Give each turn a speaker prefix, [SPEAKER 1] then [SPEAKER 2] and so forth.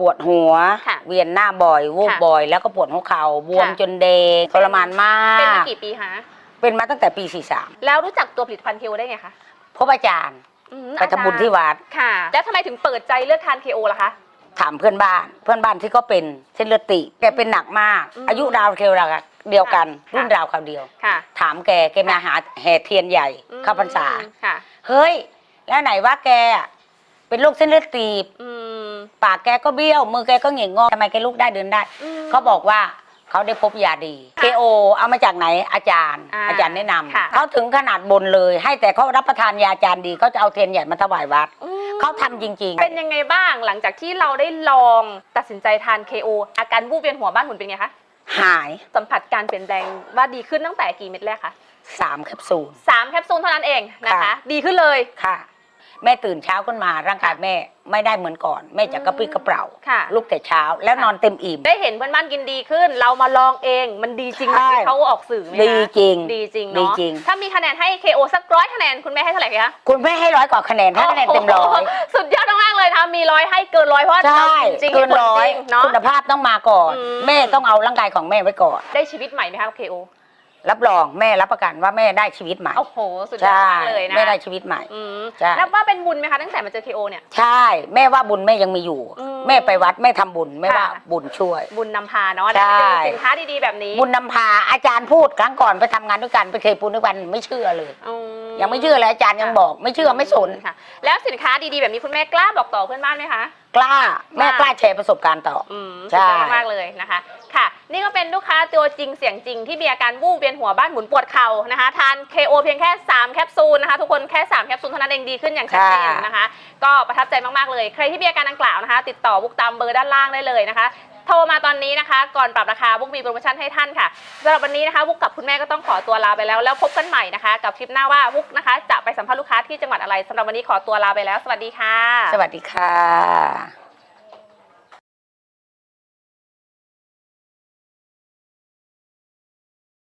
[SPEAKER 1] ปวดหัว
[SPEAKER 2] ค่ะ
[SPEAKER 1] เวียนหน้าบ่อยวูบ
[SPEAKER 2] ค่ะ
[SPEAKER 1] บ่อย แล้วก็ปวดหัวเข่าบวม
[SPEAKER 2] ค่ะ
[SPEAKER 1] จนแดงทรมานมา
[SPEAKER 2] เป็นมาก กี่ปีคะ
[SPEAKER 1] เป็นมาตั้งแต่ปี
[SPEAKER 2] แล้วรู้จักตัวผลิตภัณฑ์ KO ได้ไงคะ
[SPEAKER 1] 43พบอาจารย์
[SPEAKER 2] อืม
[SPEAKER 1] ไปทำบุญที่วัด
[SPEAKER 2] ค่ะ แล้วทำไมถึงเปิดใจเลือกทาน KO ล่ะคะ
[SPEAKER 1] ถามเพื่อนบ้าน เพื่อนบ้านที่ก็เป็นเส้นเลือดตีบแกเป็นหนักมาก
[SPEAKER 2] อืม
[SPEAKER 1] อายุราวเดียวกันเดียวกัน
[SPEAKER 2] ค่ะ
[SPEAKER 1] รุ่นราวคราวเดียว
[SPEAKER 2] ค่ะ
[SPEAKER 1] ถามแกแกมาหาแห่เทียนใหญ่
[SPEAKER 2] อืม
[SPEAKER 1] เข้าพรรษา
[SPEAKER 2] ค่ะ
[SPEAKER 1] เฮ้ย แล้วไหนว่าแกอะเป็นโรคเส้นเลือดตีบ
[SPEAKER 2] อืม
[SPEAKER 1] ปากแกก็เบี้ยว มือแกก็เหงี่ยงงอทำไมแกลุกได้เดินได้
[SPEAKER 2] ม
[SPEAKER 1] เขาบอกว่าเขาได้พบยาดี
[SPEAKER 2] ค่ะ
[SPEAKER 1] KO เอามาจากไหนอาจารย์
[SPEAKER 2] อ่า
[SPEAKER 1] อาจารย์แนะนำ
[SPEAKER 2] ค่ะ
[SPEAKER 1] เขาถึงขนาดบนเลย ให้แต่เขารับประทานยาอาจารย์ดีเขาจะเอาเทียนใหญ่มาถวายวัด
[SPEAKER 2] อืม
[SPEAKER 1] เขาทำจริง
[SPEAKER 2] เป็นยังไงบ้างหลังจากที่เราได้ลองตัดสินใจทาน KO อาการวูบเวียนหัวบ้านหมุนเป็นไงคะ
[SPEAKER 1] ๆ หาย
[SPEAKER 2] สัมผัสการเปลี่ยนแปลงว่าดีขึ้นตั้งแต่กี่เม็ดแรกคะ
[SPEAKER 1] สามแคปซูล
[SPEAKER 2] สามแคปซูลเท่านั้นเองนะคะ
[SPEAKER 1] ค่ะ
[SPEAKER 2] ดีขึ้นเลย
[SPEAKER 1] ค่ะ แม่ตื่นเช้าขึ้นมาร่างกายแม่ไม่ได้เหมือนก่อน แม่จะกระปรี้กระเปร่า
[SPEAKER 2] ค่ะ
[SPEAKER 1] ลุกแต่เช้าแล้วนอนเต็มอิ่ม
[SPEAKER 2] ได้เห็นเพื่อนบ้านกินดีขึ้น เรามาลองเองมันดีจริงไหม
[SPEAKER 1] ใช่
[SPEAKER 2] ที่เขาออกสื่อไหมคะ
[SPEAKER 1] ดีจริง
[SPEAKER 2] ดีจริง
[SPEAKER 1] ดี
[SPEAKER 2] เนาะ
[SPEAKER 1] จริง
[SPEAKER 2] ถ้ามีคะแนนให้ KO สักร้อยคะแนนคุณแม่ให้เท่าไหร่คะ
[SPEAKER 1] คุณแม่ให้ร้อยกว่าคะแนนให้คะแนนเต็มร้อย
[SPEAKER 2] โโหสุดยอดมากๆเลยนะคะมีร้อยให้เกินร้อยเพราะว่า
[SPEAKER 1] ใช่
[SPEAKER 2] เรากินจริง
[SPEAKER 1] เกิน
[SPEAKER 2] ห็ผล
[SPEAKER 1] ร้อย
[SPEAKER 2] จงเนาะ
[SPEAKER 1] คุณภาพต้องมาก่อน
[SPEAKER 2] อืม
[SPEAKER 1] แม่ต้องเอาร่างกายของแม่ไว้ก่อน
[SPEAKER 2] ได้ชีวิตใหม่ไหมคะ KO
[SPEAKER 1] รับรองแม่รับประกันว่าแม่ได้ชีวิตใหม่
[SPEAKER 2] โอ้โห สุดยอด
[SPEAKER 1] ใช่
[SPEAKER 2] มากเลยนะ
[SPEAKER 1] แม่ได้ชีวิตใหม่
[SPEAKER 2] อืม
[SPEAKER 1] ใช่
[SPEAKER 2] นับว่าเป็นบุญไหมคะตั้งแต่มาเจอ KO เนี่ย
[SPEAKER 1] ใช่ แม่ว่าบุญแม่ยังมีอยู่
[SPEAKER 2] อืม
[SPEAKER 1] แม่ไปวัดแม่ทำบุญแม่
[SPEAKER 2] ค่ะ
[SPEAKER 1] ว่าบุญช่วย
[SPEAKER 2] บุญนำพาเนาะ
[SPEAKER 1] ใช่
[SPEAKER 2] ได้เจอสินค้าดีๆแบบนี้
[SPEAKER 1] บุญนำพาอาจารย์พูดครั้งก่อนไปทำงานด้วยกันไปเคยปูนด้วยกันไม่เชื่อเลย
[SPEAKER 2] อื
[SPEAKER 1] ยังไม่เชื่อเลยอาจารย์ยังบอกไม่เชื่อไม่สน
[SPEAKER 2] ค่ะ แล้วสินค้าดีๆแบบนี้คุณแม่กล้าบอกต่อเพื่อนบ้านไหมคะ
[SPEAKER 1] กล้าแม่
[SPEAKER 2] ว่าก
[SPEAKER 1] ล้าแชร์ประสบการณ์ต่อ
[SPEAKER 2] อืม
[SPEAKER 1] ใช่
[SPEAKER 2] สุดยอดมากๆเลยนะคะ ค่ะ นี่ก็เป็นลูกค้าตัวจริงเสียงจริงที่มีอาการวูบเวียนหัวบ้านหมุนปวดเข่านะคะ ทาน KO เพียงแค่ 3 แคปซูลนะคะ ทุกคนแค่ 3 แคปซูลเท่านั้นเองดีขึ้นอย่างชัดเจนนะคะ ก็ประทับใจมากๆเลย ใครที่มีอาการดังกล่าวนะคะ ติดต่อบุกตามเบอร์ด้านล่างได้เลยนะคะ โทรมาตอนนี้นะคะ ก่อนปรับราคาบุกมีโปรโมชั่นให้ท่านค่ะสำหรับวันนี้นะคะบุกกับคุณแม่ก็ต้องขอตัวลาไปแล้ว แล้วพบกันใหม่นะคะ กับคลิปหน้าว่าบุกนะคะ จะไปสัมภาษณ์ลูกค้าที่จังหวัดอะไรสำหรับวันนี้ขอตัวลาไปแล้ว สวัสดีค่ะ
[SPEAKER 1] สวัสดีค่ะ